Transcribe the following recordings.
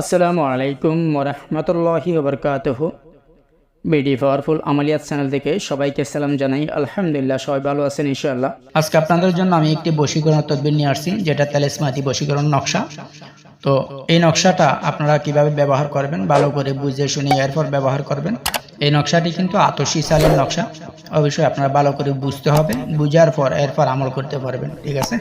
আসসালামু আলাইকুম ওরহমতুল্লাহি ওবরকাতহ বিডি পাওয়ারফুল আমালিয়াত চ্যানেল থেকে সবাইকে সালাম জানাই। আলহামদুলিল্লাহ, সবাই ভালো আছেন ইনশাআল্লাহ। আজকে আপনাদের জন্য আমি একটি বশীকরণ তদবির নিয়ে আসছি, যেটা তেলেসমাতি বশীকরণ নকশা। তো এই নকশাটা আপনারা কীভাবে ব্যবহার করবেন, ভালো করে বুঝে শুনে এরপর ব্যবহার করবেন। এই নকশাটি কিন্তু আতসী সালের নকশা। অবশ্যই আপনারা ভালো করে বুঝতে হবে, বুঝার পর এরপর আমল করতে পারবেন, ঠিক আছে?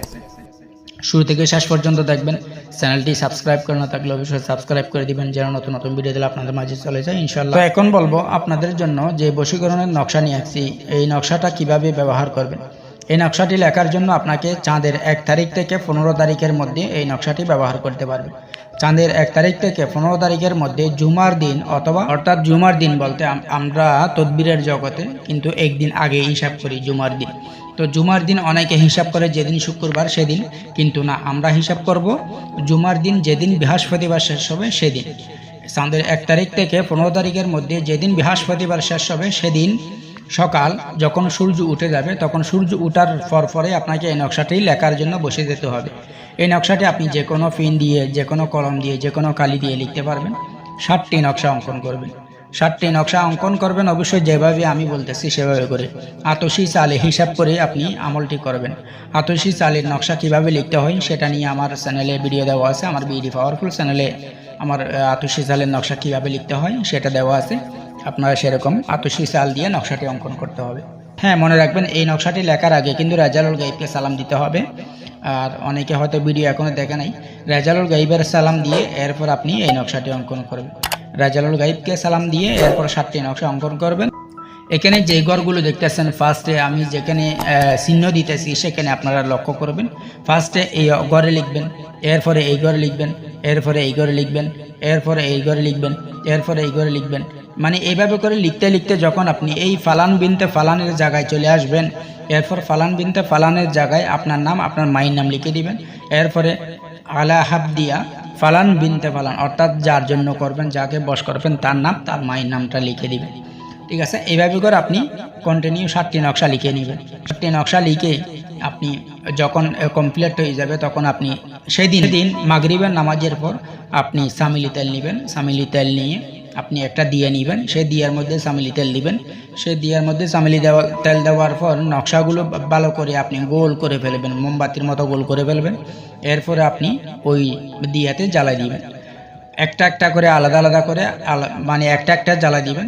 শুরু থেকে শেষ পর্যন্ত দেখবেন। চ্যানেলটি সাবস্ক্রাইব করে না থাকলে অবশ্যই সাবস্ক্রাইব করে দিবেন, যেন নতুন নতুন ভিডিও দিলে আপনাদের মাঝে চলে যায় ইনশাল্লাহ তো এখন বলব, আপনাদের জন্য যে বশীকরণের নকশা নিয়ে আসছি, এই নকশাটা কীভাবে ব্যবহার করবেন? এই নকশাটি লেখার জন্য আপনাকে চাঁদের এক তারিখ থেকে পনেরো তারিখের মধ্যে এই নকশাটি ব্যবহার করতে পারবেন চাঁদের এক তারিখ থেকে পনেরো তারিখের মধ্যে জুমার দিন অথবা অর্থাৎ জুমার দিন বলতে আমরা তদবিরের জগতে কিন্তু একদিন আগে হিসাব করি জুমার দিন। তো জুমার দিন অনেকে হিসাব করে যেদিন শুক্রবার সেদিন, কিন্তু না, আমরা হিসাব করব জুমার দিন যেদিন বৃহস্পতিবার শেষ হবে সেদিন। চাঁদের এক তারিখ থেকে পনেরো তারিখের মধ্যে যেদিন বৃহস্পতিবার শেষ হবে সেদিন সকাল যখন সূর্য উঠে যাবে, তখন সূর্য উঠার পর পরে আপনাকে এই নকশাটি লেখার জন্য বসে যেতে হবে। এই নকশাটি আপনি যে কোনো পেন দিয়ে, যে কোনো কলম দিয়ে, যে কোনো কালি দিয়ে লিখতে পারবেন। ষাটটি নকশা অঙ্কন করবেন। ষাটটি নকশা অঙ্কন করবেন, অবশ্যই যেভাবে আমি বলতেছি সেভাবে করে। আতসী চালে হিসাব করে আপনি আমলটি করবেন। আতসি চালের নকশা কীভাবে লিখতে হয় সেটা নিয়ে আমার চ্যানেলে ভিডিও দেওয়া আছে। আমার বিডি পাওয়ারফুল চ্যানেলে আমার আতসী চালের নকশা কীভাবে লিখতে হয় সেটা দেওয়া আছে। আপনারা সেরকম আতসী চাল দিয়ে নকশাটি অঙ্কন করতে হবে। হ্যাঁ মনে রাখবেন, এই নকশাটি লেখার আগে কিন্তু রাজালুল গাইবকে সালাম দিতে হবে। আর অনেকে হয়তো ভিডিও এখনও দেখে নাই। রাজালুল গাইবের সালাম দিয়ে এরপর আপনি এই নকশাটি অঙ্কন করবেন। রাজালুল গাইবকে সালাম দিয়ে এরপর সাতটি নকশা অঙ্কন করবেন। এখানে যে ঘরগুলো দেখতেছেন ফার্স্টে আমি যেখানে চিহ্ন দিতেছি, সেখানে আপনারা লক্ষ্য করবেন। ফার্স্টে এই ঘরে লিখবেন, এরপরে এই ঘরে লিখবেন, এরপরে এই ঘরে লিখবেন, এরপরে এই ঘরে লিখবেন, এরপরে এই ঘরে লিখবেন। মানে এইভাবে করে লিখতে লিখতে যখন আপনি এই ফালান বিনতে ফালানের জায়গায় চলে আসবেন, এরপর ফালান বিনতে ফালানের জায়গায় আপনার নাম, আপনার মায়ের নাম লিখে দিবেন। এরপরে আলা হাবদিয়া, ফালান বিনতে ফালান, অর্থাৎ যার জন্য করবেন, যাকে বস করবেন, তার নাম, তার মায়ের নামটা লিখে দিবেন। ঠিক আছে? এইভাবে করে আপনি কন্টিনিউ সাতটি নকশা লিখে নেবেন। সাতটি নকশা লিখে আপনি যখন কমপ্লিট হয়ে যাবে, তখন আপনি সেদিন দিন মাগরিবের নামাজের পর আপনি সামিলি তেল নেবেন। সামিলি তেল নিয়ে আপনি একটা দিয়ে নেবেন, সেই দিয়ার মধ্যে চামেলি তেল দিবেন। সেই দিয়ার মধ্যে চামেলি দেওয়া, তেল দেওয়ার পর নকশাগুলো ভালো করে আপনি গোল করে ফেলবেন, মোমবাতির মতো গোল করে ফেলবেন। এরপরে আপনি ওই দিয়াতে জ্বালাই দিবেন। একটা একটা করে আলাদা আলাদা করে মানে একটা একটা জ্বালা দিবেন।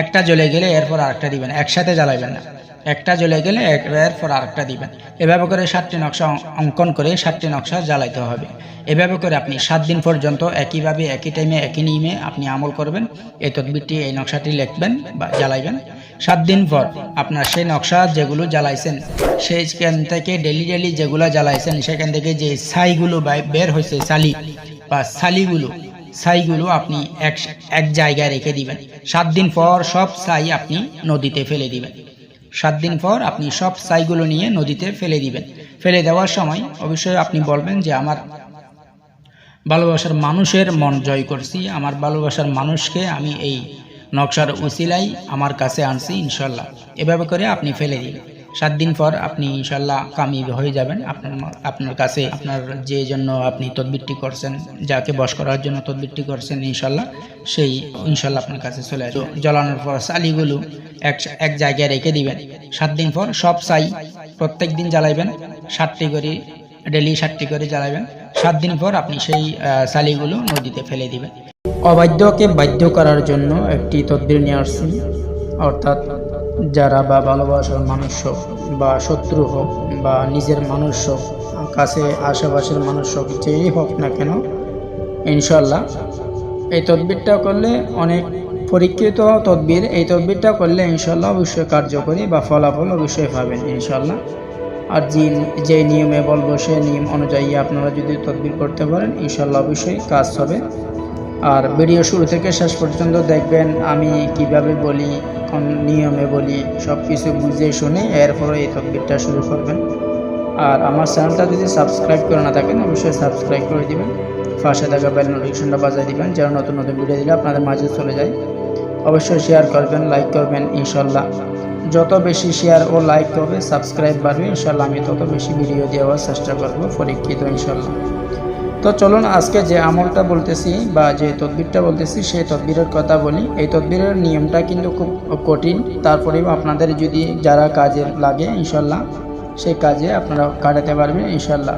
একটা জ্বলে গেলে এরপর আরেকটা দিবেন, একসাথে জ্বালাবেন না। একটা জ্বলে গেলে এক- এরপর আরেকটা দিবেন। এভাবে করে সাতটি নকশা অঙ্কন করে সাতটি নকশা জ্বালাইতে হবে। এভাবে করে আপনি সাত দিন পর্যন্ত একইভাবে, একই টাইমে একই নিয়মে আপনি আমল করবেন এই তদবিরটি, এই নকশাটি লিখবেন বা জ্বালাইবেন। সাত দিন পর আপনার সেই নকশা যেগুলো জ্বালাইছেন সেইখান থেকে ডেলি ডেলি যেগুলো জ্বালাইছেন, সেখান থেকে যে ছাইগুলো বের হয়েছে সালি বা সালিগুলো ছাইগুলো আপনি এক এক জায়গায় রেখে দিবেন। সাত দিন পর সব ছাই আপনি নদীতে ফেলে দিবেন। সাত দিন পর আপনি সব ছাইগুলো নিয়ে নদীতে ফেলে দিবেন। ফেলে দেওয়ার সময় অবশ্যই আপনি বলবেন যে, আমার ভালোবাসার মানুষের মন জয় করছি। আমার ভালোবাসার মানুষকে আমি এই নকশার উসিলাই আমার কাছে আনছি, ইনশাল্লাহ। এভাবে করে আপনি ফেলে দিবেন সাত দিন পর আপনি ইনশাল্লাহ কামিয়াব হয়ে যাবেন। আপনার আপনার কাছে আপনার যে জন্য আপনি তদবিরটি করছেন যাকে বশ করার জন্য তদবিরটি করছেন ইনশাল্লাহ সেই ইনশাল্লাহ আপনার কাছে চলে আসবে। জ্বলানোর পর সালিগুলো এক এক জায়গায় রেখে দিবেন। সাত দিন পর সব সাই প্রত্যেক দিন জ্বালাইবেন সাতটি করে ডেলি সাতটি করে জ্বালাবেন সাত দিন পর আপনি সেই আহ, সালিগুলো নদীতে ফেলে দিবেন। অবাধ্যকে বাধ্য করার জন্য একটি তদবির নিয়ে অর্থাৎ যারা বা ভালোবাসার মানুষ হোক, বা শত্রু হোক, বা নিজের মানুষ হোক, কাছে আশেপাশের মানুষ হোক, যেই হোক না কেন ইনশাল্লাহ এই তদবিরটা করলে অনেক পরীক্ষিত তদবির, এই তদবিরটা করলে ইনশাল্লাহ অবশ্যই কার্যকরী বা ফলাফল অবশ্যই পাবেন ইনশাল্লাহ আর যে যে নিয়মে বলব সেই নিয়ম অনুযায়ী আপনারা যদি তদবির করতে পারেন ইনশাল্লাহ অবশ্যই কাজ হবে। আর ভিডিও শুরু থেকে শেষ পর্যন্ত দেখবেন আমি কীভাবে বলি কোন নিয়মে বলি সব কিছু বুঝে শুনে এরপরে এই তদবিরটা শুরু করবেন। আর আমার চ্যানেলটা যদি সাবস্ক্রাইব করে না থাকেন, অবশ্যই সাবস্ক্রাইব করে দেবেন। পাশে থাকা বেল নোটিফিকেশনটা বাজিয়ে দিবেন, যেন নতুন নতুন ভিডিও দিলে আপনাদের মাঝে চলে যায়। অবশ্যই শেয়ার করবেন লাইক করবেন ইনশাল্লাহ যত বেশি শেয়ার ও লাইক করবে সাবস্ক্রাইব বাড়বে ইনশাল্লাহ আমি তত বেশি ভিডিও দেওয়ার চেষ্টা করব, পরীক্ষিত ইনশাল্লাহ তো চলুন আজকে যে আমলটা বলতেছি বা যে তদবিরটা বলতেছি সেই তদবিরের কথা বলি। এই তদবিরের নিয়মটা কিন্তু খুব কঠিন। তারপরেও আপনাদের যদি যারা কাজে লাগে, ইনশাল্লাহ সেই কাজে আপনারা কাটাতে পারবেন, ইনশাল্লাহ।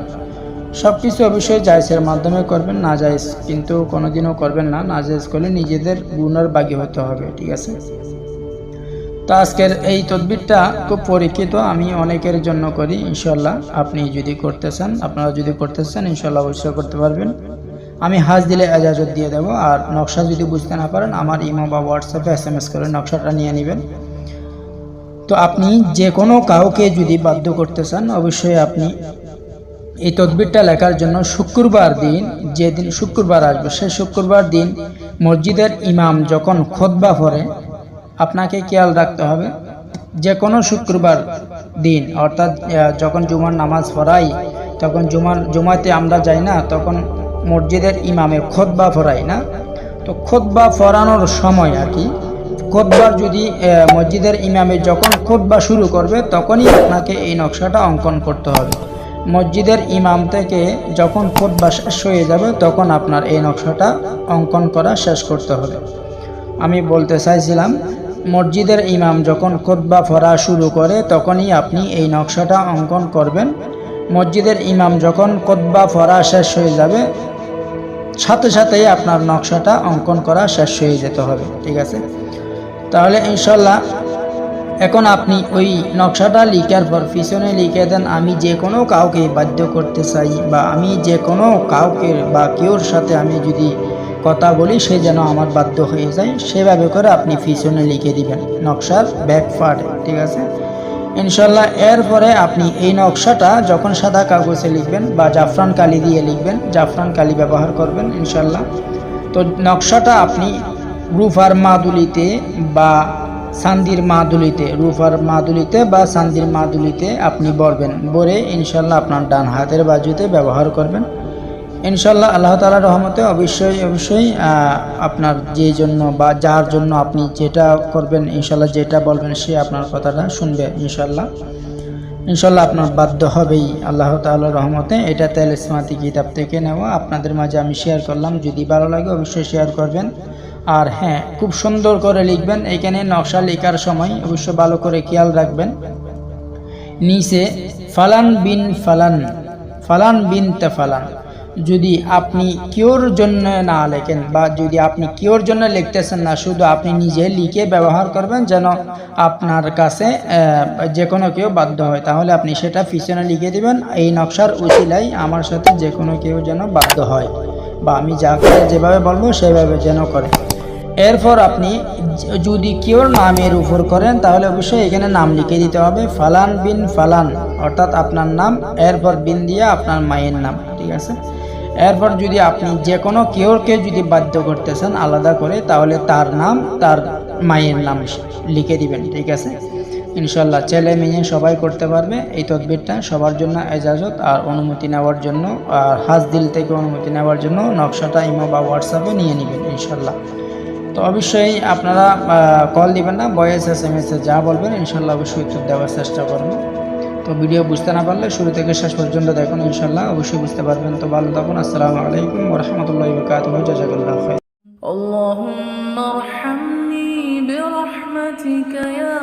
সব কিছু অবশ্যই জায়সের মাধ্যমে করবেন, না জায়জ কিন্তু কোনোদিনও করবেন না। না জায়জ করলে নিজেদের গুণের বাগি হতে হবে, ঠিক আছে? তো আজকের এই তদবিরটা খুব পরীক্ষিত, আমি অনেকের জন্য করি ইনশাল্লাহ আপনি যদি করতে চান, আপনারা যদি করতে চান ইনশাল্লাহ অবশ্যই করতে পারবেন। আমি হাজ দিলে এজাজত দিয়ে দেবো, আর নকশা যদি বুঝতে না পারেন, আমার ইমো বা হোয়াটসঅ্যাপে এস এম এস করে নকশাটা নিয়ে নেবেন। তো আপনি যে কোনো কাউকে যদি বাধ্য করতে চান, অবশ্যই আপনি এই তদবিরটা লেখার জন্য শুক্রবার দিন, যেদিন শুক্রবার আসবে, সেই শুক্রবার দিন মসজিদের ইমাম যখন খোদবা পড়ে আপনাকে খেয়াল রাখতে হবে, যে কোনো শুক্রবার দিন, অর্থাৎ যখন জুমার নামাজ পড়াই, তখন জুমার, জুমাতে আমরা যাই না, তখন মসজিদের ইমামে খোদবা পড়াই না। তো খোদবা ফরানোর সময় আর কি খোদবার যদি মসজিদের ইমামে যখন খোদবা শুরু করবে, তখনই আপনাকে এই নকশাটা অঙ্কন করতে হবে। মসজিদের ইমাম থেকে যখন খোদবা শেষ হয়ে যাবে, তখন আপনার এই নকশাটা অঙ্কন করা শেষ করতে হবে। আমি বলতে চাইছিলাম মসজিদের ইমাম যখন খোদবা ফরা শুরু করে, তখনই আপনি এই নকশাটা অঙ্কন করবেন। মসজিদের ইমাম যখন খোদবা ফরা শেষ হয়ে যাবে, সাথে সাথেই আপনার নকশাটা অঙ্কন করা শেষ হয়ে যেতে হবে, ঠিক আছে? তাহলে ইনশাল্লাহ এখন আপনি ওই নকশাটা লিখার পর পিছনে লিখে দেন, আমি যে কোনো কাউকে বাধ্য করতে চাই, বা আমি যে কোনো কাউকে বা কেউর সাথে আমি যদি কথা বলি, সে যেন আমার বাধ্য হয়ে যায়। সেভাবে করে আপনি পিছনে লিখে দিবেন নকশার ব্যাক পার্টে ঠিক আছে? ইনশাল্লাহ এরপরে আপনি এই নকশাটা যখন সাদা কাগজে লিখবেন বা জাফরান কালি দিয়ে লিখবেন, জাফরান কালি ব্যবহার করবেন ইনশাল্লাহ তো নকশাটা আপনি রুফার মাদুলিতে বা সান্দির মাদুলিতে, রুফার মাদুলিতে বা সান্দির মাদুলিতে আপনি বলবেন বলে ইনশাল্লাহ আপনার ডান হাতের বাজুতে ব্যবহার করবেন। ইনশাল্লাহ আল্লাহ তালা রহমতে অবশ্যই অবশ্যই আপনার যে জন্য বা যার জন্য আপনি যেটা করবেন ইনশাল্লাহ যেটা বলবেন সে আপনার কথাটা শুনবে ইনশাল্লাহ ইনশাল্লাহ আপনার বাধ্য হবেই আল্লাহ তাআলার রহমতে। এটা তেল ইসমাতি কিতাব থেকে নেওয়া। আপনাদের মাঝে আমি শেয়ার করলাম। যদি ভালো লাগে অবশ্যই শেয়ার করবেন। আর হ্যাঁ খুব সুন্দর করে লিখবেন। এখানে নকশা লেখার সময় অবশ্যই ভালো করে খেয়াল রাখবেন। নিচে, ফালান বিন ফালান ফালান বিন তে ফালান। যদি আপনি কিওর জন্য না লেখেন বা যদি আপনি কিওর জন্য লিখতেছেন না, শুধু আপনি নিজে লিখে ব্যবহার করবেন যেন আপনার কাছে যে কোনো কেউ বাধ্য হয়। তাহলে আপনি সেটা পিছনে লিখে দিবেন। এই নকশার উচিলাই আমার সাথে যে কোনো কেউ যেন বাধ্য হয় বা আমি যাকে যেভাবে বলব সেভাবে যেন করে। এরপর আপনি যদি কেউর নামের উপর করেন, তাহলে অবশ্যই এখানে নাম লিখে দিতে হবে। ফালান বিন ফালান, অর্থাৎ আপনার নাম, এরপর বিন দিয়ে আপনার মায়ের নাম, ঠিক আছে? এরপর যদি আপনি যে কোনো কেউরকে যদি বাধ্য করতেছেন আলাদা করে, তাহলে তার নাম, তার মায়ের নাম লিখে দিবেন, ঠিক আছে? ইনশাল্লাহ ছেলে মেয়ে সবাই করতে পারবে এই তদবিরটা। সবার জন্য এজাজত আর অনুমতি নেওয়ার জন্য, আর হাজ দিল থেকে অনুমতি নেওয়ার জন্য নকশাটা ইমো বা হোয়াটসঅ্যাপে নিয়ে নেবেন ইনশাল্লাহ তো অবশ্যই আপনারা কল দিবেন না ভয়েস এস এম এস যা বলবেন ইনশাল্লাহ অবশ্যই উত্তর দেওয়ার চেষ্টা করব। তো ভিডিও বুঝতে না পারলে শুরু থেকে শেষ পর্যন্ত দেখুন ইনশাল্লাহ অবশ্যই বুঝতে পারবেন তো ভালো থাকুন আসসালামু আলাইকুম রহমতুল্লাহ বরকাত জাজাকাল্লাহ খাইর اللهم ارحمني برحمتك يا